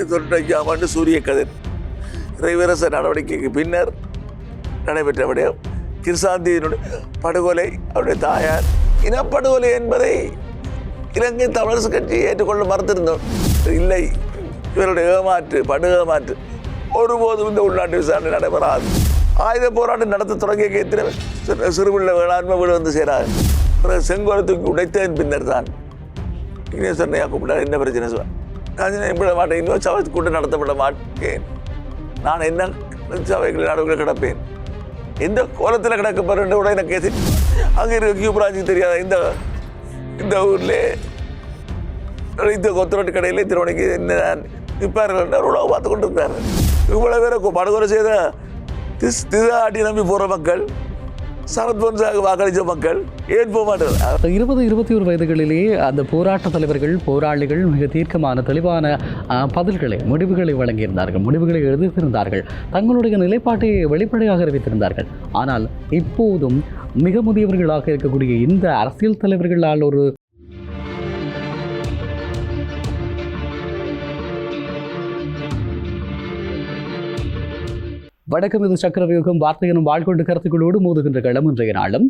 இது ஆண்டு சூரிய கதிர் இறைவரச நடவடிக்கைக்கு பின்னர் நடைபெற்ற விடயம் கிருசாந்தியினுடைய படுகொலை அவருடைய தாயார் இனப்படுகொலை என்பதை இலங்கை தமிழரசு கட்சி ஏற்றுக்கொள்ள மறுத்திருந்தோம். இல்லை இவருடைய ஏமாற்று படு ஏமாற்று ஒருபோதும் இந்த உள்நாட்டு விசாரணை நடைபெறாது. ஆயுத போராட்டம் நடத்த தொடங்கிய எத்தனை சிறு- சிறுபிள்ளை வேளாண்மை வீடு வந்து சேராது. பிறகு செங்கோலத்துக்கு தூக்கி உடைத்ததன் பின்னர் தான். இங்கே சொன்னையா என்ன பிரச்சனை சார்? நான் சொன்னேன், விட மாட்டேன் இன்னொரு சபை கூட்டம் நடத்தப்பட மாட்டேன் நான் என்ன சபைகளில் நடுவில் கிடப்பேன்? எந்த கோலத்தில் கிடக்க போறேன் கூட எனக்கு எது அங்கே இருக்க கியூப்ராஜுக்கு தெரியாத? இந்த இந்த ஊர்ல இந்த கொத்தரோட்டு கடையிலே திருவணிக்கு என்ன நிற்பார்கள் உழவு பார்த்து கொண்டு இருப்பார்கள் இவ்வளோ பேரை படுகொலை செய்த திஸ் திசா ஆட்டி நம்பி போகிற மக்கள் சரத் வாக்களித்த மக்கள் ஏன் போக மாட்டார்கள்? இருபது இருபத்தி ஒரு வயதுகளிலே அந்த போராட்ட தலைவர்கள் போராளிகள் மிக தீர்க்கமான தெளிவான பதில்களை முடிவுகளை வழங்கியிருந்தார்கள் முடிவுகளை எழுதியிருந்தார்கள் தங்களுடைய நிலைப்பாட்டை வெளிப்படையாக அறிவித்திருந்தார்கள். ஆனால் இப்போதும் மிக முதியவர்களாக இருக்கக்கூடிய இந்த அரசியல் தலைவர்களால் ஒரு வடக்கு இது சக்கரவியூகம் வார்த்தையினும் வாழ்கொண்டு கருத்துக்களோடு மோதுகின்ற களம் இன்றைய நாளும்.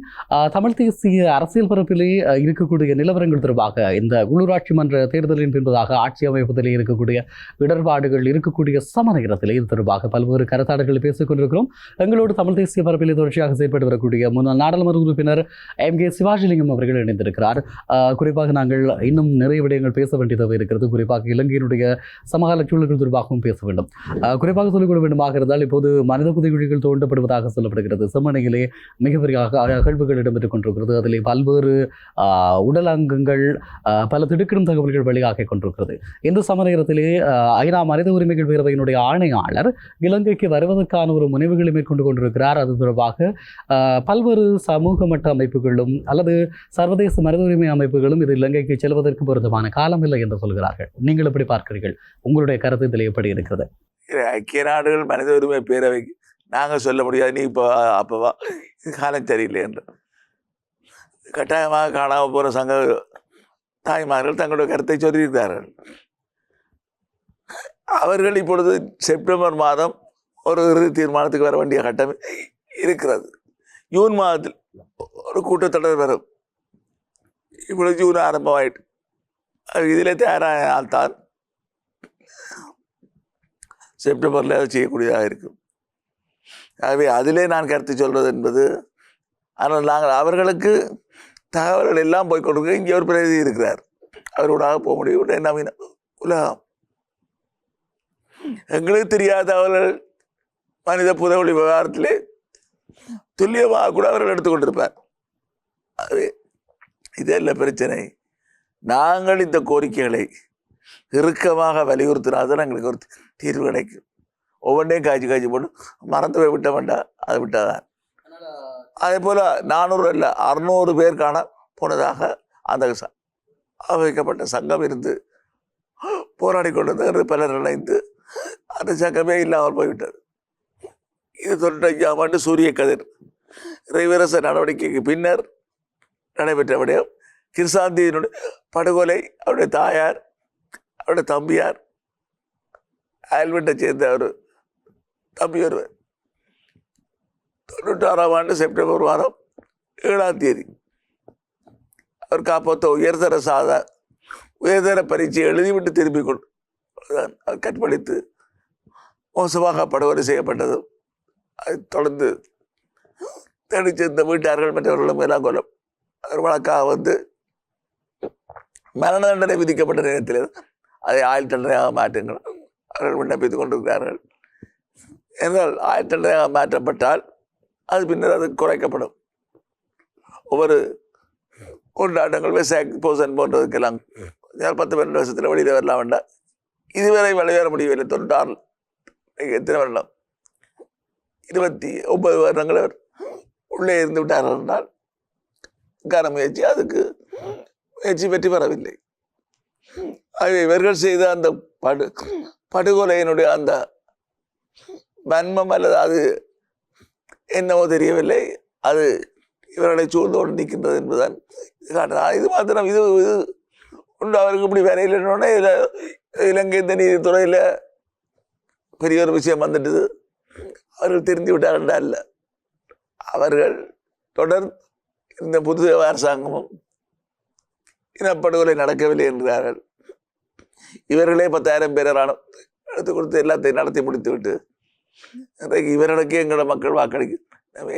தமிழ் தேசிய அரசியல் பரப்பிலே இருக்கக்கூடிய நிலவரங்கள் தொடர்பாக இந்த உள்ளூராட்சி மன்ற தேர்தலின் பின்பதாக ஆட்சி அமைப்பதிலே இருக்கக்கூடிய இடர்பாடுகள் இருக்கக்கூடிய சம நேரத்தில் இது தொடர்பாக பல்வேறு கருத்தாடுகளை பேசிக் கொண்டிருக்கிறோம் எங்களோடு தமிழ் தேசிய பரப்பிலே தொடர்ச்சியாக செயல்பட்டு வரக்கூடிய முன்னாள் நாடாளுமன்ற உறுப்பினர் எம் கே சிவாஜிலிங்கம் அவர்கள் இணைந்திருக்கிறார். ஆஹ், குறிப்பாக நாங்கள் இன்னும் நிறைய விடயங்கள் பேச வேண்டியதாக இருக்கிறது. குறிப்பாக இலங்கையினுடைய சமகால சூழல்கள் தொடர்பாகவும் பேச வேண்டும். குறிப்பாக சொல்லிக்கொள்ள வேண்டுமாக இருந்தால் இப்போது மனித புதைகுழிகள் தோண்டப்படுவதாக சொல்லப்படுகிறது. செம்மனையிலே மிகப்பெரிய அக- அகழ்வுகள் இடம்பெற்றுக் கொண்டிருக்கிறது. அதிலே பல்வேறு ஆஹ், உடல் அங்கங்கள் பல திடுக்கிடும் தகவல்கள் வெளியாகிக் கொண்டிருக்கிறது. இந்த சமநேரத்திலே ஐநா மனித உரிமைகள் பேரவையினுடைய ஆணையாளர் இலங்கைக்கு வருவதற்கான ஒரு முனைவுகளை மேற்கொண்டு கொண்டிருக்கிறார். அது தொடர்பாக பல்வேறு சமூக மட்ட அமைப்புகளும் அல்லது சர்வதேச மனித உரிமை அமைப்புகளும் இது இலங்கைக்கு செல்வதற்கு பொருத்தமான காலம் இல்லை என்று சொல்கிறார்கள். நீங்கள் எப்படி பார்க்கிறீர்கள்? உங்களுடைய கருத்து இதில் எப்படி இருக்கிறது? ஐக்கிய நாடுகள் மனித உரிமை பேரவைக்கு நாங்கள் சொல்ல முடியாது நீ இப்போ அப்போவா இது காலம் சரியில்லை என்று. கட்டாயமாக காணாமல் போகிற சங்க தாய்மார்கள் தங்களுடைய கருத்தை சொல்லியிருக்கிறார்கள் அவர்கள் இப்பொழுது செப்டம்பர் மாதம் ஒரு இறுதி தீர்மானத்துக்கு வர வேண்டிய கட்டம் இருக்கிறது. ஜூன் மாதத்தில் ஒரு கூட்டத்தொடர் வரும். இப்பொழுது ஜூன் ஆரம்பமாயிட்டு. இதில் இதிலே செப்டம்பரில் அது செய்யக்கூடியதாக இருக்கும். ஆகவே அதிலே நான் கருத்து சொல்வது என்பது ஆனால் நாங்கள் அவர்களுக்கு தகவல்கள் எல்லாம் போய் கொடுக்க இங்கே ஒரு பிரதி இருக்கிறார். அவரோடாக போக முடியும் நவீன உலகம். எங்களுக்கு தெரியாத அவர்கள் மனித புதவழி விவகாரத்திலே துல்லியமாக கூட அவர்கள் எடுத்துக்கொண்டிருப்பார் ஆகவே இல்லை பிரச்சனை? நாங்கள் இந்த கோரிக்கைகளை இறுக்கமாக வலியுறுத்தினாதான் எங்களுக்கு ஒரு தீர்வு கிடைக்கும். ஒவ்வொன்றையும் காய்ச்சி காய்ச்சி போட்டு மறந்து போய் விட்ட வேண்டாம். அதை விட்டாதான். அதே போல் நானூறு இல்லை அறுநூறு பேருக்கான போனதாக அந்த ச- சங்கம் இருந்து போராடி கொண்டது பலர் இணைந்து அந்த சங்கமே இல்லாமல் போய்விட்டது. இது தொண்ணூற்றஞ்சாம் ஆண்டு சூரிய கதிர் இறைவரச நடவடிக்கைக்கு பின்னர் நடைபெற்ற விடயம் கிருசாந்தியினுடைய படுகொலை அவருடைய தாயார் அவருடைய தம்பியார் அயல்வீட்டை சேர்ந்த அவர் தம்பி ஒருவர் தொண்ணூற்றாறாம் ஆண்டு செப்டம்பர் மாதம் ஏழாம் தேதி. அவர் காப்பாற்ற உயர்தர சாதா உயர்தர பரீட்சை எழுதிவிட்டு திரும்பிக் கொண்டு அவர் கற்பழித்து மோசமாக படுகொலை செய்யப்பட்டதும் அதைத் தொடர்ந்து தேடி சேர்ந்த வீட்டார்கள் மற்றவர்களும் எல்லாம் கொல்லும். அவர் வழக்காக வந்து மரண தண்டனை விதிக்கப்பட்ட நேரத்தில் அதை ஆயுள் தண்டனையாக மாற்றுங்கள். அவர்கள் விண்ணப்பித்துக் கொண்டிருக்கிறார்கள். என்றால் ஆயுள் மாற்றப்பட்டால் அது பின்னர் அது குறைக்கப்படும். ஒவ்வொரு கொண்டாட்டங்கள் வெசாக் போசன் போன்றதுக்கெல்லாம். பத்து பன்னெண்டு வருஷத்தில் வெளியில் வரலாம் வேண்டாம் இதுவரை வெளியேற முடியவில்லை. தொண்ணூறாறு எத்தனை வருடம்? இருபத்தி ஒன்பது வருடங்கள் அவர் உள்ளே இருந்து விட்டார்கள் என்றால் கார முயற்சி அதுக்கு முயற்சி வெற்றி பெறவில்லை. இவர்கள் செய்த அந்த படு படுகொலையினுடைய அந்த மன்மம் அல்லது அது என்னவோ தெரியவில்லை. அது இவர்களை சூழ்ந்து கொண்டு நிற்கின்றது என்பதுதான் காட்டுதான் இது மாத்திரம் இது இது உண்டு அவருக்கு இப்படி வேலையில் இதில் இலங்கை இந்த நீதித்துறையில் பெரிய ஒரு விஷயம் வந்துட்டுது. அவர்கள் தெரிந்து விட்டார்கள் இல்ல. அவர்கள் தொடர் இந்த புது அரசாங்கமும் இனப்படுகொலை நடக்கவில்லை என்கிறார்கள் இவர்களே பத்தாயிரம் பேரை ராணுவ எடுத்து கொடுத்து எல்லாத்தையும் நடத்தி முடித்துவிட்டு இன்றைக்கு இவர்களுக்கு எங்களோட மக்கள் வாக்களிக்க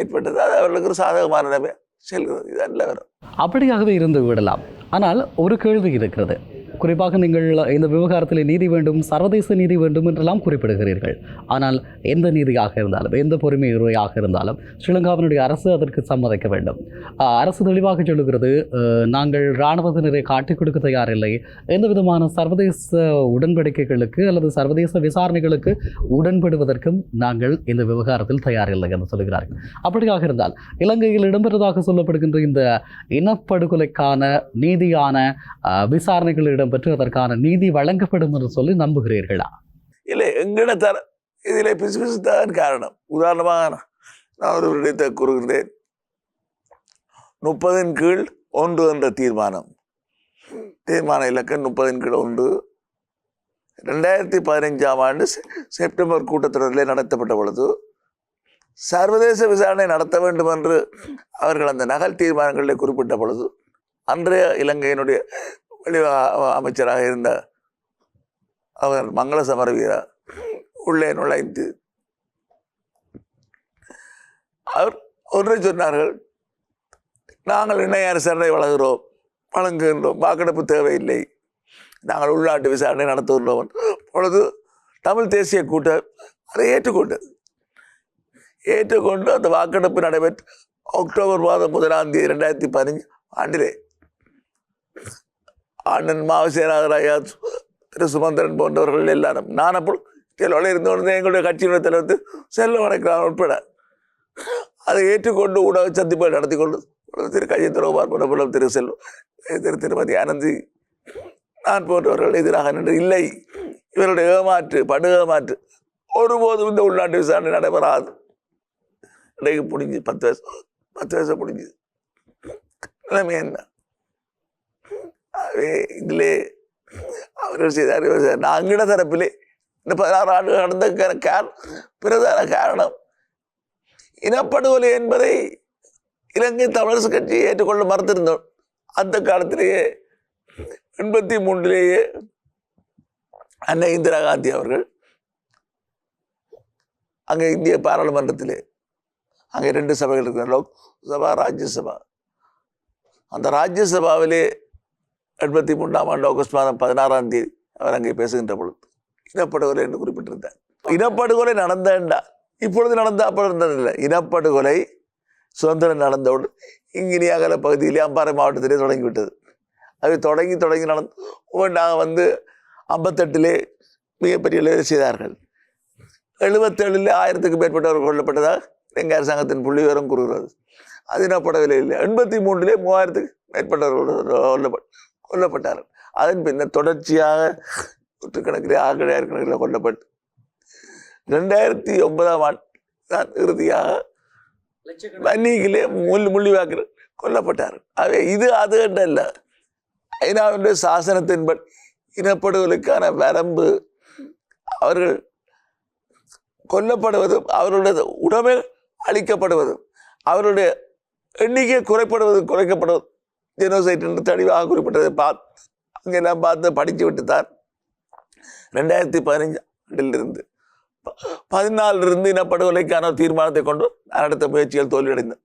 ஏற்பட்டது. அது அவர்களுக்கு ஒரு சாதகமான நிலைமை. செல்கிறது. இது அல்ல வரும் அப்படியாகவே இருந்து விடலாம். ஆனால் ஒரு கேள்வி இருக்கிறது. குறிப்பாக நீங்கள் இந்த விவகாரத்தில் நீதி வேண்டும் சர்வதேச நீதி வேண்டும் என்றெல்லாம் குறிப்பிடுகிறீர்கள். ஆனால் எந்த நீதியாக இருந்தாலும் எந்த பொறுமை உரையாக இருந்தாலும் ஸ்ரீலங்காவினுடைய அரசு அதற்கு சம்மதிக்க வேண்டும். அரசு தெளிவாக சொல்லுகிறது நாங்கள் இராணுவத்தினரை காட்டிக் கொடுக்க தயாரில்லை. எந்த விதமான சர்வதேச உடன்படிக்கைகளுக்கு அல்லது சர்வதேச விசாரணைகளுக்கு உடன்படுவதற்கும் நாங்கள் இந்த விவகாரத்தில் தயாரில்லை என்று சொல்கிறார்கள். அப்படியாக இருந்தால் இலங்கையில் இடம்பெற்றதாக சொல்லப்படுகின்ற இந்த இனப்படுகொலைக்கான நீதியான ஆஹ், விசாரணைகள் அதற்கான நீதி வழங்கப்படும் என்று சொல்லி நம்புகிறீர்களா? இல்லை எங்கட தர இதில் பிசு பிசு காரணம். உதாரணமாக நான் ஒரு விடத்தை கூறுகிறேன் முப்பதின் கீழ் ஒன்று என்ற தீர்மானம். தீர்மான இலக்கம் முப்பதின் கீழ் ஒன்று. ரெண்டாயிரத்தி பதினைஞ்சாம் ஆண்டு செப்டம்பர் கூட்டத்தொடரிலே நடத்தப்பட்ட பொழுது சர்வதேச விசாரணை நடத்த வேண்டும் என்று அவர்கள் அந்த நகல் தீர்மானங்களில் குறிப்பிட்ட பொழுது அன்றைய இலங்கையினுடைய வெளிவா- அமைச்சராக இருந்த அவர் மங்கள சமரவீரா உள்ளே நுழைந்து அவர் ஒன்றை சொன்னார்கள் நாங்கள் இணைய அரசரை வழங்குகிறோம் வழங்குகின்றோம். வாக்கெடுப்பு தேவையில்லை. நாங்கள் உள்நாட்டு விசாரணை நடத்துகின்றோம் பொழுது தமிழ் தேசிய கூட்டம் அதை ஏற்றுக்கொண்டது. ஏற்றுக்கொண்டு அந்த வாக்கெடுப்பு நடைபெற்று அக்டோபர் மாதம் முதலாம் தேதி ரெண்டாயிரத்தி பதினஞ்சு ஆண்டிலே அண்ணன் மாவசேனாதராயா திரு சுமந்திரன் போன்றவர்கள் எல்லாரும். நான் அப்போ தெளிவோட இருந்து கொண்டு எங்களுடைய கட்சியினுடைய தலைவர் செல்ல வணக்கம் உட்பட. அதை ஏற்றுக்கொண்டு ஊடக சந்திப்பை நடத்தி கொண்டு திரு கஜேந்திரகுமார் துறவார் போன்ற திரு செல்வம் திரு திருமதி ஆனந்தி நான் போன்றவர்கள் எதிராக நின்று இல்லை இவருடைய ஏமாற்று படு ஏமாற்று ஒருபோதும் இந்த உள்நாட்டு விசாரணை நடைபெறாது. இன்றைக்கு முடிஞ்சு பத்து வயசு பத்து வயசு புடிஞ்சுது நிலைமை என்ன? இதிலே அவர் செய்தார் இவர் செய்தார் நாங்கிட தரப்பிலே இந்த பதினாறு ஆண்டு நடந்த கார் பிரதான காரணம் இனப்படுகொலை என்பதை இலங்கை தமிழரசு கட்சி ஏற்றுக்கொள்ள மறுத்திருந்தோம் அந்த காலத்திலேயே எண்பத்தி மூன்றிலேயே அன்னை இந்திரா காந்தி அவர்கள் அங்கே இந்திய பாராளுமன்றத்திலே அங்கே ரெண்டு சபைகள் இருக்கிற லோக் சபா ராஜ்யசபா அந்த ராஜ்யசபாவிலே எண்பத்தி மூன்றாம் ஆண்டு ஆகஸ்ட் மாதம் பதினாறாம் தேதி அவர் அங்கே பேசுகின்ற பொழுது இனப்படுகொலை என்று குறிப்பிட்டிருந்தார். இனப்படுகொலை நடந்தேன்டா. இப்பொழுது நடந்த அப்பொழுது நடந்ததில்லை. இனப்படுகொலை சுதந்திரம் நடந்தவுடன் இங்கினி அகல பகுதியிலே அம்பாறை மாவட்டத்திலே தொடங்கிவிட்டது. அது தொடங்கி தொடங்கி நடந்து ஒவ்வொன்றாக வந்து ஐம்பத்தெட்டிலே மிகப்பெரிய வேலை செய்தார்கள். எழுபத்தேழில் ஆயிரத்துக்கு மேற்பட்டவர்கள் கொல்லப்பட்டதாக எங்கள் அரசாங்கத்தின் புள்ளி விவரம் கூறுகிறது. அது இனப்படவில்லை. இல்லை எண்பத்தி மூன்றிலே மூவாயிரத்துக்கு மேற்பட்டவர்கள் கொல்லப்பட்ட கொல்லப்பட்டார்கள். அதன் பின்னர் தொடர்ச்சியாக நூற்றுக்கணக்கிலே கணக்கில் கொல்லப்பட்டு ரெண்டாயிரத்தி ஒன்பதாம் ஆண்டு தான் இறுதியாக வன்னியிலே முள் முள்ளிவாக்கில் கொல்லப்பட்டார் ஆகவே இது அது அல்ல ஐநாவினுடைய சாசனத்தின்படி இனப்படுகொலைக்கான வரம்பு அவர்கள் கொல்லப்படுவதும் அவர்களுடைய உடமை அழிக்கப்படுவதும் அவருடைய எண்ணிக்கை குறைப்படுவது குறைக்கப்படுவது ஜெனோசைட் என்று தெளிவாக குறிப்பிட்டதை பார்த்து அங்கெல்லாம் பார்த்து படித்து விட்டுத்தார். ரெண்டாயிரத்தி பதினஞ்சு ஆண்டிலிருந்து பதினாலிருந்து இனப்படுகொலைக்கான தீர்மானத்தை கொண்டு நான் அடுத்த முயற்சிகள் தோல்வியடைந்தேன்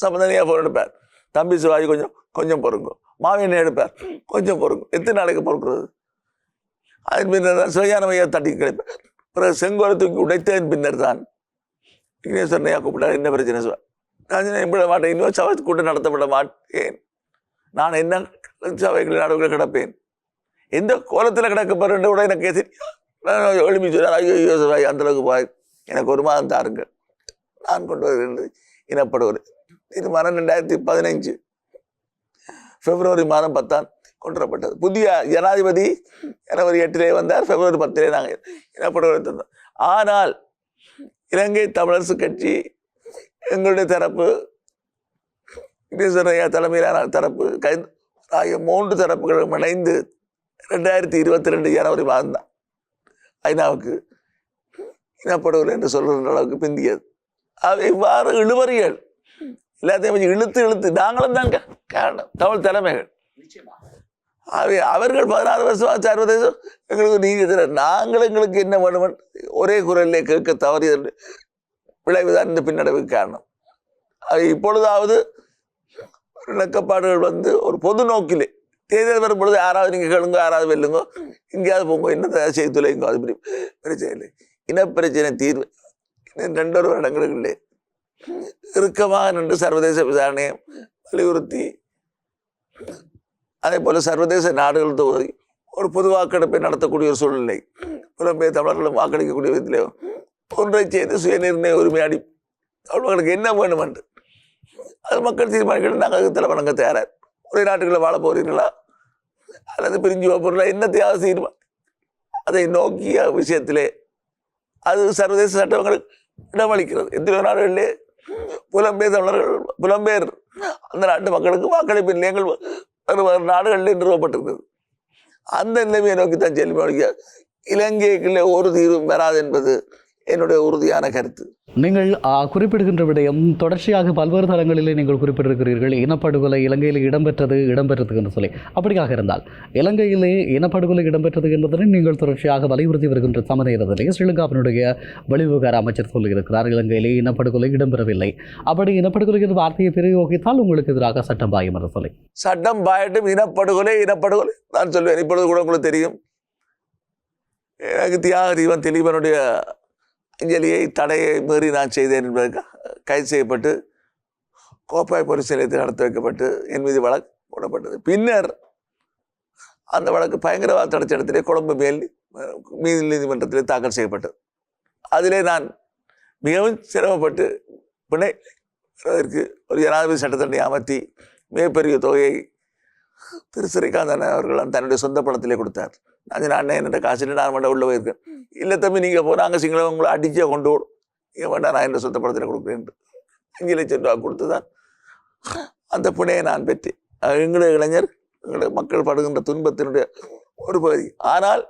சம்பந்தனையாக எடுப்பார் தம்பி சிவாஜி கொஞ்சம் கொஞ்சம் பொறுங்க. மாவியனை எடுப்பார். கொஞ்சம் பொறுங்க. எத்தனை நாளைக்கு பொறுக்கிறது? அதன் பின்னர் தான் சிவஞானமையா தட்டி கிடைப்பார் பிறகு செங்கோலை தூக்கி உடைத்ததன் பின்னர் தான் விக்னேஸ்வரனையா கூப்பிட்டார். என்ன பிரச்சனை சார் நான் சொன்னேன், இப்படி மாட்டேன். இன்னும் சவத்து கூட்டம் நடத்தப்பட மாட்டேன். நான் என்ன சபைகளில் நடுவில் கிடப்பேன்? எந்த கோலத்தில் கிடக்க போறேன் கூட எனக்கு தெரியும் எழுப்பி சொன்னார் ஐயோ ஐயோ அந்தளவுக்கு அந்த அளவுக்கு பாய் எனக்கு ஒரு மாதம் தாருங்கள் நான் கொண்டு வருகின்றது இனப்படுவது. தீர்மானம் ரெண்டாயிரத்தி பதினைஞ்சு. பிப்ரவரி மாதம் பத்தாம் கொண்டு வரப்பட்டது புதிய ஜனாதிபதி ஜனவரி எட்டிலே வந்தார் பிப்ரவரி பத்திலே நாங்கள் இனப்படுவதை தந்தோம். ஆனால் இலங்கை தமிழரசு கட்சி எங்களுடைய தரப்பு விக்னேஸ்வரையா தலைமையிலான தரப்பு கை ஆகிய மூன்று தரப்புகளும் இணைந்து ரெண்டாயிரத்தி இருபத்தி ரெண்டு ஜனவரி மாதம் தான் ஐநாவுக்கு இனப்படுகொலை என்று சொல்கிற அளவுக்கு பிந்தியது. அவை இவ்வாறு இழுவறிகள் எல்லாத்தையும் கொஞ்சம் இழுத்து இழுத்து. நாங்களும் தான் காரணம். தமிழ் தலைமைகள். அவை அவர்கள் பதினாறு வருஷமாக சர்வதேசம் எங்களுக்கு நீங்க நாங்கள் எங்களுக்கு என்ன வேணும் ஒரே குரலிலே கேட்க தவறியது. விளைவுதான் இந்த பின்னடைவுக்கு காரணம். அது இப்பொழுதாவது இணக்கப்பாடுகள் வந்து ஒரு பொது நோக்கிலே. தேர்தல் வரும்பொழுது யாராவது நீங்கள் கேளுங்க யாராவது வெல்லுங்க. எங்கேயாவது போங்க என்ன செய்ய துளைங்க அது பிரச்சனை இல்லை. இனப்பிரச்சனை தீர்வு இன்னும் ரெண்டொரு வருடங்களுக்குள்ளே இறுக்கமாக நின்று சர்வதேச விசாரணையை வலியுறுத்தி அதே போல் சர்வதேச நாடுகள் தொகுதி ஒரு பொது வாக்கெடுப்பை நடத்தக்கூடிய ஒரு சூழ்நிலை. புலம்பெயர் தமிழர்களும் வாக்களிக்கக்கூடிய விதத்திலே ஒன்றை செய்து சுயநிர்ணய உரிமையாடி அடி அவர்களுக்கு என்ன வேணும் என்று அது மக்கள் தீர்மானிக்கணும். நாங்கள் அதுக்கு தலை வணங்க தயாராக ஒரே நாட்டுக்குள்ள வாழ போகிறீர்களா அல்லது பிரிஞ்சு போகிறீங்களா என்னத்தையாவது தீர்மானம் அதை நோக்கிய விஷயத்திலே அது சர்வதேச சட்டங்களுக்கு இடமளிக்கிறது. எத்தனையோ நாடுகளிலே புலம்பெயர் தமிழர்கள் புலம்பெயர் அந்த நாட்டு மக்களுக்கு வாக்களிப்பு நிலையங்கள் வேறு வேறு நாடுகளில் நிறுவப்பட்டிருக்கிறது. அந்த நிலைமையை நோக்கி தான் செல்வி இலங்கைக்குள்ளே ஒரு தீர்வும் வராது என்பது என்னுடைய உறுதியான கருத்து. நீங்கள் குறிப்பிடுகின்ற விடயம் தொடர்ச்சியாக பல்வேறு தளங்களிலே நீங்கள் குறிப்பிட்டிருக்கிறீர்கள் இனப்படுகொலை இலங்கையில் இடம்பெற்றது இடம்பெற்றது என்று சொல்லி. அப்படியாக இருந்தால் இலங்கையிலே இனப்படுகொலை இடம்பெற்றது என்பதனை நீங்கள் தொடர்ச்சியாக வலியுறுத்தி வருகின்ற சமநேரத்திலே ஸ்ரீலங்காவினுடைய வெளிவிவகார அமைச்சர் சொல்லியிருக்கிறார் இலங்கையிலே இனப்படுகொலை இடம்பெறவில்லை. அப்படி இனப்படுகொலை என்ற வார்த்தையை பிரயோகித்தால் உங்களுக்கு எதிராக சட்டம் பாயும் என்று சொல்லி. சட்டம் பாயட்டும் இனப்படுகொலை இனப்படுகொலை நான் சொல்வேன் இப்பொழுது கூட உங்களுக்கு தெரியும். எனக்கு தியாக தீபன் திலீபனுடைய அஞ்சலியை தடையை மீறி நான் செய்தேன் என்பதற்கு கைது செய்யப்பட்டு கோப்பாய் பொலிஸ் நிலையத்தில் நடத்தி வைக்கப்பட்டு என் மீது வழக்கு போடப்பட்டது. பின்னர் அந்த வழக்கு பயங்கரவாத தடை இடத்திலே கொழும்பு மேல் மீது நீதிமன்றத்திலே தாக்கல் செய்யப்பட்டது. அதிலே நான் மிகவும் சிரமப்பட்டு பிணை ஒரு ஜனாதிபதி சட்டத்தண்டை அமர்த்தி மிகப்பெரிய தொகையை திரு ஸ்ரீகாந்தன் அவர்கள் தன்னுடைய சொந்த பணத்திலே கொடுத்தார். நான் அண்ணன் என்னட்ட காசு நான் மட்டும் உள்ள போயிருக்கேன் இல்லை தம்பி நீங்கள் போ நாங்கள் சிங்களம் உங்களை அடிச்சே கொண்டு விடும் நீங்கள் வேண்டாம் நான் என் சொந்த கொடுக்குறேன் அஞ்சு லட்சம் ரூபா கொடுத்து தான் அந்த பிணையை நான் பெற்றேன். எங்களுடைய இளைஞர் எங்களுடைய மக்கள் படுகின்ற துன்பத்தினுடைய ஒரு பகுதி. ஆனால்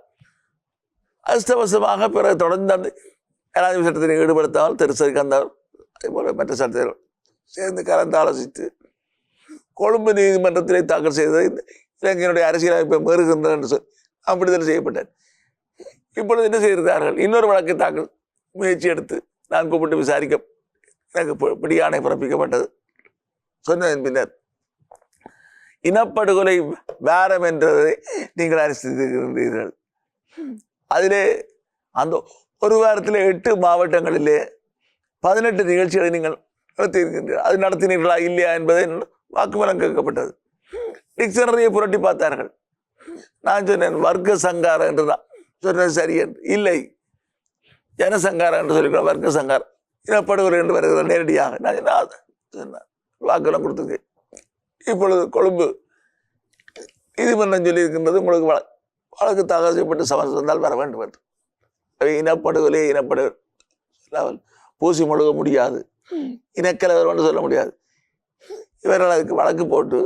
அஸ்தவசமாக பிறகு தொடர்ந்து அந்த ஜனாதிபதி சட்டத்தில் ஈடுபடுத்தாமல் திரு ஸ்ரீகாந்த் அவர் அதே போல மற்ற சட்டத்தில் சேர்ந்து கலந்து ஆலோசித்து கொழும்பு நீதிமன்றத்திலே தாக்கல் செய்தது இந்த இலங்கையினுடைய அரசியலமைப்பை மீறுகின்றன என்று சொல்லி அப்படிதான் செய்யப்பட்டார். இப்பொழுது என்ன செய்கிறார்கள் இன்னொரு வழக்கு தாக்கல் முயற்சி எடுத்து நான் கூப்பிட்டு விசாரிக்க எனக்கு பி- பிடியாணை பிறப்பிக்கப்பட்டது. சொன்னதன் பின்னர் இனப்படுகொலை வேரம் என்றதை நீங்கள் அரசித்திருக்கின்றீர்கள் அதிலே அந்த ஒரு வாரத்தில் எட்டு மாவட்டங்களிலே பதினெட்டு நிகழ்ச்சிகளை நீங்கள் நடத்தியிருக்கின்றீர்கள். அது நடத்தினீர்களா இல்லையா என்பதை வாக்குமூலம் கேட்கப்பட்டது. டிக்ஷனரியை புரட்டி பார்த்தார்கள். நான் சொன்னேன் வர்க்க சங்காரம் என்று நான் சொன்னேன் சரி என்று. இல்லை. ஜனசங்காரம் என்று சொல்லிக்கிறோம் வர்க்க சங்காரம் இனப்படுகொலை என்று வருகிற நேரடியாக. நான் சொன்னேன், வாக்கெல்லாம் கொடுத்துங்க. இப்பொழுது கொழும்பு நீதிமன்றம் சொல்லியிருக்கின்றது உங்களுக்கு வழக்கு வழக்கு தாக்கல் செய்யப்பட்டு சமரசம் வந்தால் வர வேண்டும் என்று. அவை இனப்படுகொலை இனப்படுகொலை பூசி முழுக முடியாது. இனக்கலவர் ஒன்று சொல்ல முடியாது. இவர்கள் அதுக்கு வழக்கு போட்டு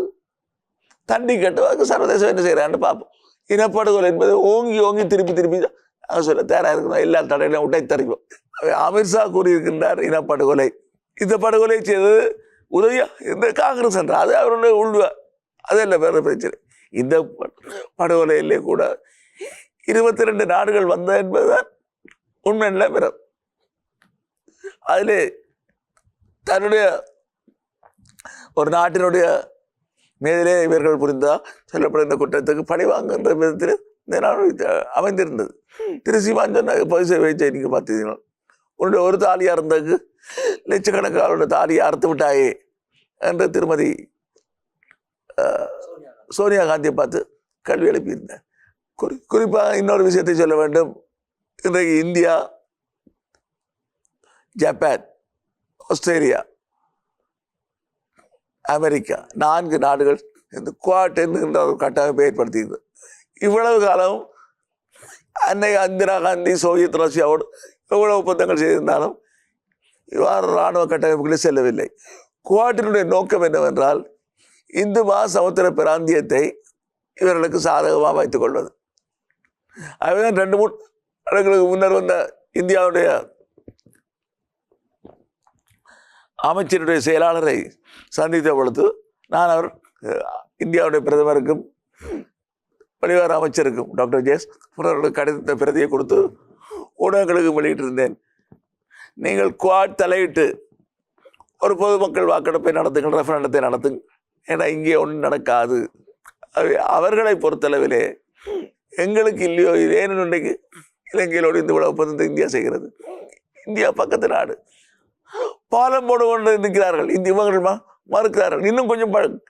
தண்டி கட்டு அதுக்கு சர்வதேசம் என்ன செய்கிறான்னு பார்ப்போம். இனப்படுகொலை என்பது ஓங்கி ஓங்கி திருப்பி திருப்பி நாங்கள் சொல்ல தயாராக இருக்கணும். எல்லா தடையிலும் உட்டை தறிவோம் அமித்ஷா கூறியிருக்கின்றார் இனப்படுகொலை. இந்த படுகொலை செய்தது உதவியா? இந்த காங்கிரஸ் என்றால் அது அவருடைய உள்வா. அது இல்லை வேறு பிரச்சனை. இந்த படுகொலையிலே கூட இருபத்தி ரெண்டு நாடுகள் வந்த என்பதுதான் உண்மை நிலைமைரம் அதிலே தன்னுடைய ஒரு நாட்டினுடைய மேதிலே இவர்கள் புரிந்தா சொல்லப்படுகின்ற குற்றத்துக்கு பழி வாங்குகின்ற விதத்தில் இந்த நாடு அமைந்திருந்தது. திருசிமான் சொன்ன பொது சேவை நீங்கள் பார்த்தீங்கன்னா உன்னுடைய ஒரு தாலியாக இருந்ததுக்கு லட்சக்கணக்கான தாலியை அறுத்து விட்டாயே என்று திருமதி சோனியா காந்தியை பார்த்து கல்வி எழுப்பியிருந்தேன் குறி குறிப்பாக இன்னொரு விஷயத்தை சொல்ல வேண்டும். இன்றைக்கு இந்தியா ஜப்பான் ஆஸ்திரேலியா அமெரிக்கா நான்கு நாடுகள் இந்த குவாட் என்கின்ற ஒரு கட்டமைப்பை ஏற்படுத்தியது இவ்வளவு காலம் அன்னை இந்திரா காந்தி சோவியத் ரஷ்யாவோடு எவ்வளவு ஒப்பந்தங்கள் செய்திருந்தாலும் இவ்வாறு இராணுவ கட்டமைப்புகளே செல்லவில்லை. குவாட்டினுடைய நோக்கம் என்னவென்றால் இந்து மகா சமுத்திர பிராந்தியத்தை இவர்களுக்கு சாதகமாக வைத்துக் கொள்வது. அதுதான் ரெண்டு மூணு வருடங்களுக்கு முன்னர் வந்த இந்தியாவுடைய அமைச்சருடைய செயலாளரை சந்தித்த பொழுது நான் அவர் இந்தியாவுடைய பிரதமருக்கும் பணிவார அமைச்சருக்கும் டாக்டர் ஜெயஸ் அவர்களுக்கு கடிதத்தை பிரதியை கொடுத்து ஊடகங்களுக்கு வெளியிட்டிருந்தேன். நீங்கள் குவாட் தலையிட்டு ஒரு பொதுமக்கள் வாக்கெடுப்பை நடத்துங்கள் ரெஃபரண்டத்தை நடத்துங்கள் ஏன்னா இங்கே ஒன்றும் நடக்காது. அவர்களை பொறுத்தளவிலே எங்களுக்கு இல்லையோ இது ஏன்னு இன்றைக்கு இலங்கையிலோடு இந்த உலக ஒப்பந்தத்தை இந்தியா செய்கிறது. இந்தியா பக்கத்து நாடு. பாலம் போட கொண்டு நிற்கிறார்கள். இந்த இவர்கள் மறுக்கிறார்கள். இன்னும் கொஞ்சம் ப-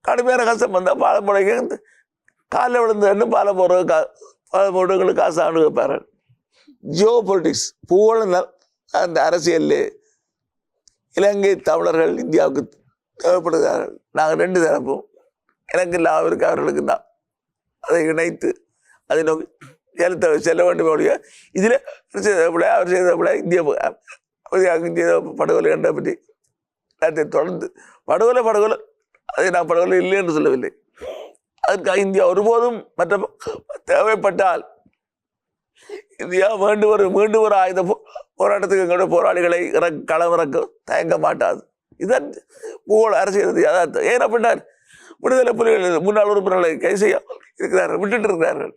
கடுமையான கஷ்டம் வந்தால் பாலம் போட காலைல விழுந்து பாலம் போடுறது கா பாலம் போடுறவங்களுக்கு காசு ஆண்டு வைப்பார்கள் ஜியோ பொலிட்டிக்ஸ் புகழ அந்த அரசியலில் இலங்கை தமிழர்கள் இந்தியாவுக்கு தேவைப்படுகிறார்கள். நாங்கள் ரெண்டு தரப்பும் எனக்கு இல்லை அவர்களுக்கு தான். அதை இணைத்து அதை நோக்கி செலுத்த செல்ல வேண்டும் ஒழிய இதில் செய்த அவர் செய்த இந்தியா இந்திய ப- அவர் படுகொலை என்ற பற்றி. எல்லாத்தையும் தொடர்ந்து படுகொலை படுகொலை. அதை நான் படுகொலை இல்லை என்று சொல்லவில்லை. அதற்காக இந்தியா ஒருபோதும் மற்ற தேவைப்பட்டால் இந்தியா மீண்டும் ஒரு மீண்டும் ஒரு ஆயுத போராட்டத்துக்கு எங்களுடைய போராளிகளை இறக்க களமிறக்க தயங்க மாட்டாது. இதன் பூகோள அரசியல் யதார்த்தம். ஏன் அப்படின்னா விடுதலை புலிகள் முன்னாள் உறுப்பினர்களை கை செய்ய இருக்கிறார்கள் விட்டுட்டு இருக்கிறார்கள்.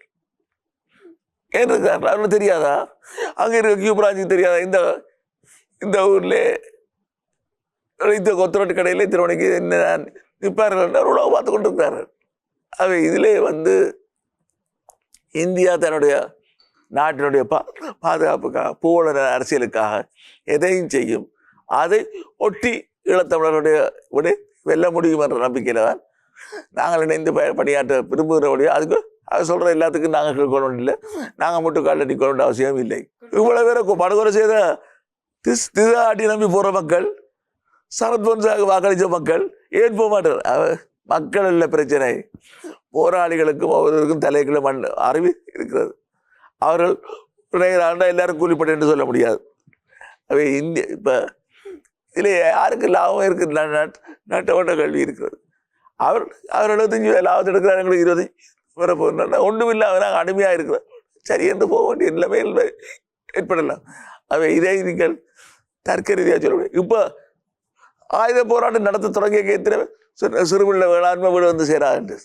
ஏன் இருக்கிறார்கள்? அவர்களுக்கு தெரியாதா? அங்கே இருக்க கியூப்ராஜுக்கு தெரியாதா? இந்த இந்த ஊரில் இந்த கொத்தரோட்டு கடையில் திருவணிக்கு என்ன நிற்பார்கள் என்றால் அவர் உலகம் பார்த்து கொண்டு இருக்கிறார்கள் அவை இதிலே வந்து இந்தியா தன்னுடைய நாட்டினுடைய பா பாதுகாப்புக்காக பூவள அரசியலுக்காக எதையும் செய்யும். அதை ஒட்டி ஈழத்தமிழர்களுடைய உடைய வெல்ல முடியும் என்ற நம்பிக்கையில் தான் நாங்கள் இணைந்து ப பணியாற்ற விரும்புகிறபடியோ அதுக்கு அது சொல்கிற எல்லாத்துக்கும் நாங்கள் கேட்கணும் இல்லை நாங்கள் மட்டும் காலில் நிற்க வேண்டிய அவசியம் இல்லை. இவ்வளோ பேரை படுகொலை செய்த திஸ் திசாட்டி நம்பி போகிற மக்கள் சரத்வன்சாக வாக்களித்த மக்கள் ஏன் போக மாட்டார்? அவ மக்கள் இல்லை பிரச்சனை. போராளிகளுக்கும் அவர்களுக்கும் தலைக்குள்ள மண் அறிவு இருக்கிறது. அவர்கள் ஆண்டா எல்லாரும் கூலிப்பட்டு என்று சொல்ல முடியாது. அவை இந்திய இப்போ இதில் யாருக்கு லாபம் இருக்குது? நா- நாட்டோட்ட கல்வி இருக்கிறது. அவர் அவர் எழுபத்தஞ்சு லாபத்தை எடுக்கிறார் எங்களுக்கு இருபது வர போகிறோம் ஒன்றும் இல்லாமல் நாங்கள் அடிமையாக இருக்கிறோம் சரி என்று போக வேண்டிய நிலைமை இல்லை- ஏற்படலாம். அவை இதை நீங்கள் தர்க்க ரீதியாக சொல்ல முடியும். இப்போ ஆயுத போராட்டம் நடத்த தொடங்கிய எத்தனை சிறு- வேளாண்மை வீடு வந்து சேராது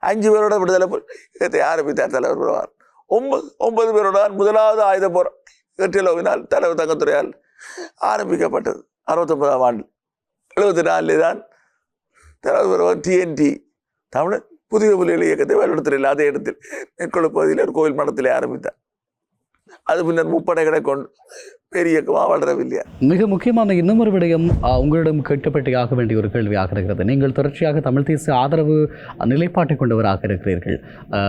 அஞ்சு பேரோட விடுதலை இதை ஆரம்பித்தார் தலைவர் பிரபார் ஒன்பது ஒன்பது பேரோட முதலாவது ஆயுத போராட்டம் வெற்றிலோவினால் தலைவர் தங்கத்துறையால் ஆரம்பிக்கப்பட்டது. அறுபத்தொன்பதாம் ஆண்டு. எழுபத்தி நாலில் தான் தலைவர் பிரபார் டிஎன்டி தமிழ் புதிய புலிகள் இயக்கத்தை வேலைநிறுத்தலில் அதே இடத்தில் மேற்கொள்ள பகுதியில் ஒரு கோவில் மடத்திலே ஆரம்பித்தார். அது பின்னர் முப்படைகளை கொண்டு பெரிய இயக்கமாக வளரவில்லையா? மிக முக்கியமான இன்னுமொரு விடயம் உங்களிடம் கேட்கப்பட்டியாக வேண்டிய ஒரு கேள்வியாக இருக்கிறது நீங்கள் தொடர்ச்சியாக தமிழ் தேசிய ஆதரவு நிலைப்பாட்டை கொண்டவராக இருக்கிறீர்கள்.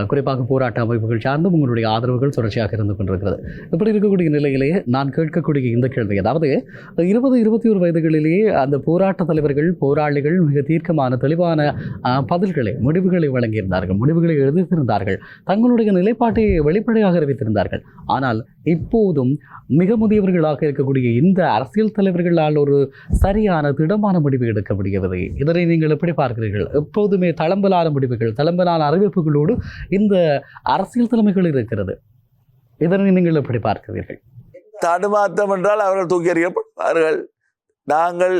குறிப்பாக போராட்ட அமைப்புகள் சார்ந்தும் உங்களுடைய ஆதரவுகள் தொடர்ச்சியாக இருந்து கொண்டிருக்கிறது. இப்படி இருக்கக்கூடிய நிலையிலேயே நான் கேட்கக்கூடிய இந்த கேள்வி அதாவது இருபது இருபத்தி ஒரு வயதுகளிலேயே அந்த போராட்ட தலைவர்கள் போராளிகள் மிக தீர்க்கமான தெளிவான பதில்களை முடிவுகளை வழங்கியிருந்தார்கள் முடிவுகளை எழுதியிருந்தார்கள் தங்களுடைய நிலைப்பாட்டை வெளிப்படையாக அறிவித்திருந்தார்கள். ஆனால் இப்போதும் மிக தலைவர்களாக இருக்கக்கூடிய இந்த அரசியல் தலைவர்களால் ஒரு சரியான திடமான முடிவு எடுக்க முடியவில்லை இதனை நீங்கள் எப்படி பார்க்கிறீர்கள்? எப்போதுமே தளம்பலான முடிவுகள் தளம்பலான அறிவிப்புகளோடு இந்த அரசியல் தலைமைகள் இருக்கிறது. இதனை நீங்கள் எப்படி பார்க்கிறீர்கள்? தடுமாற்றம் என்றால் அவர்கள் தூக்கி எறியப்படுவார்கள். நாங்கள்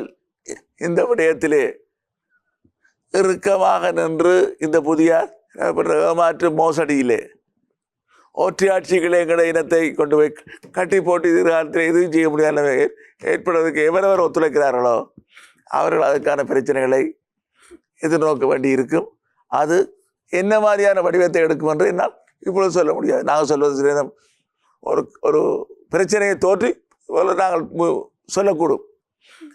இந்த விடயத்திலே இறுக்கமாக நின்று இந்த புதிய ஏமாற்று மோசடியிலே ஒற்றையாட்சிகளை எங்களை இனத்தை கொண்டு போய் கட்டி போட்டு எதிர்காலத்தில் எதுவும் செய்ய முடியாத ஏற்படுவதற்கு எவரவர் ஒத்துழைக்கிறார்களோ அவர்கள் அதற்கான பிரச்சனைகளை எதிர்நோக்க வேண்டி இருக்கும். அது என்ன மாதிரியான வடிவத்தை எடுக்கும் என்று என்னால் இப்பொழுது சொல்ல முடியாது. நாங்கள் சொல்வது சில ஒரு ஒரு பிரச்சனையை தோற்றி நாங்கள் மு- சொல்லக்கூடும்.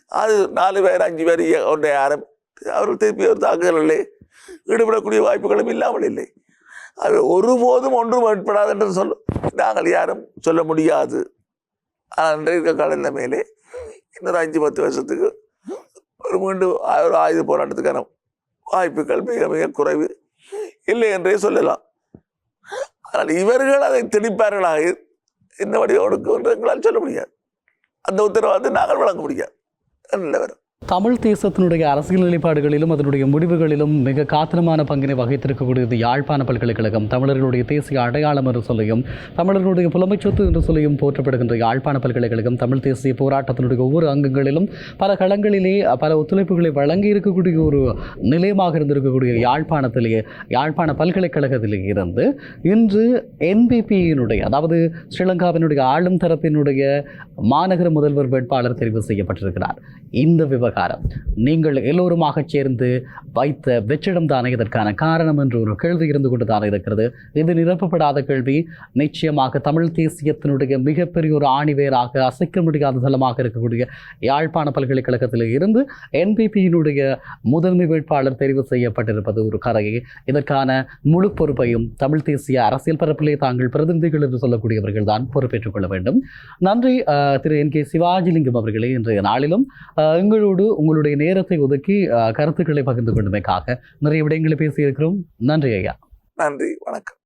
அது நாலு பேர் அஞ்சு பேர் ஒன்றை ஆரம்பி அவர்கள் திருப்பி ஒரு தாக்குதலில் ஈடுபடக்கூடிய வாய்ப்புகளும் இல்லாமல் இல்லை. அது ஒருபோதும் ஒன்றும் ஏற்படாது என்று சொல்ல நாங்கள் யாரும் சொல்ல முடியாது. ஆனால் இன்றைய இருக்க இன்னொரு அஞ்சு பத்து வருஷத்துக்கு ஒரு மீண்டும் ஒரு ஆயுத போராட்டத்துக்கான வாய்ப்புகள் மிக மிக குறைவு. இல்லை என்றே சொல்லலாம். ஆனால் இவர்கள் அதை திணிப்பார்களாக என்ன வடிவம் கொடுக்கும் என்று எங்களால் சொல்ல முடியாது. அந்த உத்தரவாதத்தை நாங்கள் வழங்க முடியாது. நிலவரம் தமிழ் தேசத்தினுடைய அரசியல் நிலைப்பாடுகளிலும் அதனுடைய முடிவுகளிலும் மிக காத்திரமான பங்கினை வகித்திருக்கக்கூடியது யாழ்ப்பாண பல்கலைக்கழகம். தமிழர்களுடைய தேசிய அடையாளம் என்று சொல்லியும் தமிழர்களுடைய புலமை சொத்து என்று சொல்லியும் போற்றப்படுகின்ற யாழ்ப்பாண பல்கலைக்கழகம் தமிழ் தேசிய போராட்டத்தினுடைய ஒவ்வொரு அங்கங்களிலும் பல களங்களிலே பல ஒத்துழைப்புகளை வழங்கி இருக்கக்கூடிய ஒரு நிலையமாக இருந்திருக்கக்கூடிய யாழ்ப்பாணத்திலேயே யாழ்ப்பாண பல்கலைக்கழகத்திலே இருந்து இன்று என்பிபியினுடைய அதாவது ஸ்ரீலங்காவினுடைய ஆளும் தரப்பினுடைய மாநகர முதல்வர் வேட்பாளர் தெரிவு செய்யப்பட்டிருக்கிறார். இந்த விவகாரம் நீங்கள் எல்லோருமாக சேர்ந்து வைத்த வெற்றிடம் தானே இதற்கான காரணம் என்று ஒரு கேள்வி இருந்து கொண்டு இருக்கிறது. இது நிரப்பப்படாத கேள்வி. நிச்சயமாக தமிழ் தேசியத்தினுடைய மிகப்பெரிய ஒரு ஆணிவேராக அசைக்க முடியாத தளமாக இருக்கக்கூடிய யாழ்ப்பாண பல்கலைக்கழகத்தில் இருந்து என்பிபியினுடைய முதன்மை வேட்பாளர் தெரிவு செய்யப்பட்டிருப்பது ஒரு கரையை இதற்கான முழு பொறுப்பையும் தமிழ் தேசிய அரசியல் பரப்பிலே தாங்கள் பிரதிநிதிகள் என்று சொல்லக்கூடியவர்கள் தான் பொறுப்பேற்றுக் கொள்ள வேண்டும். நன்றி திரு என் கே சிவாஜிலிங்கம் அவர்களே இன்றைய நாளிலும் எங்களோடு எங்களோடு உங்களுடைய நேரத்தை ஒதுக்கி கருத்துக்களை பகிர்ந்து கொண்டமைக்காக நிறைய விடயங்களை பேசியிருக்கிறோம். நன்றி ஐயா. நன்றி வணக்கம்.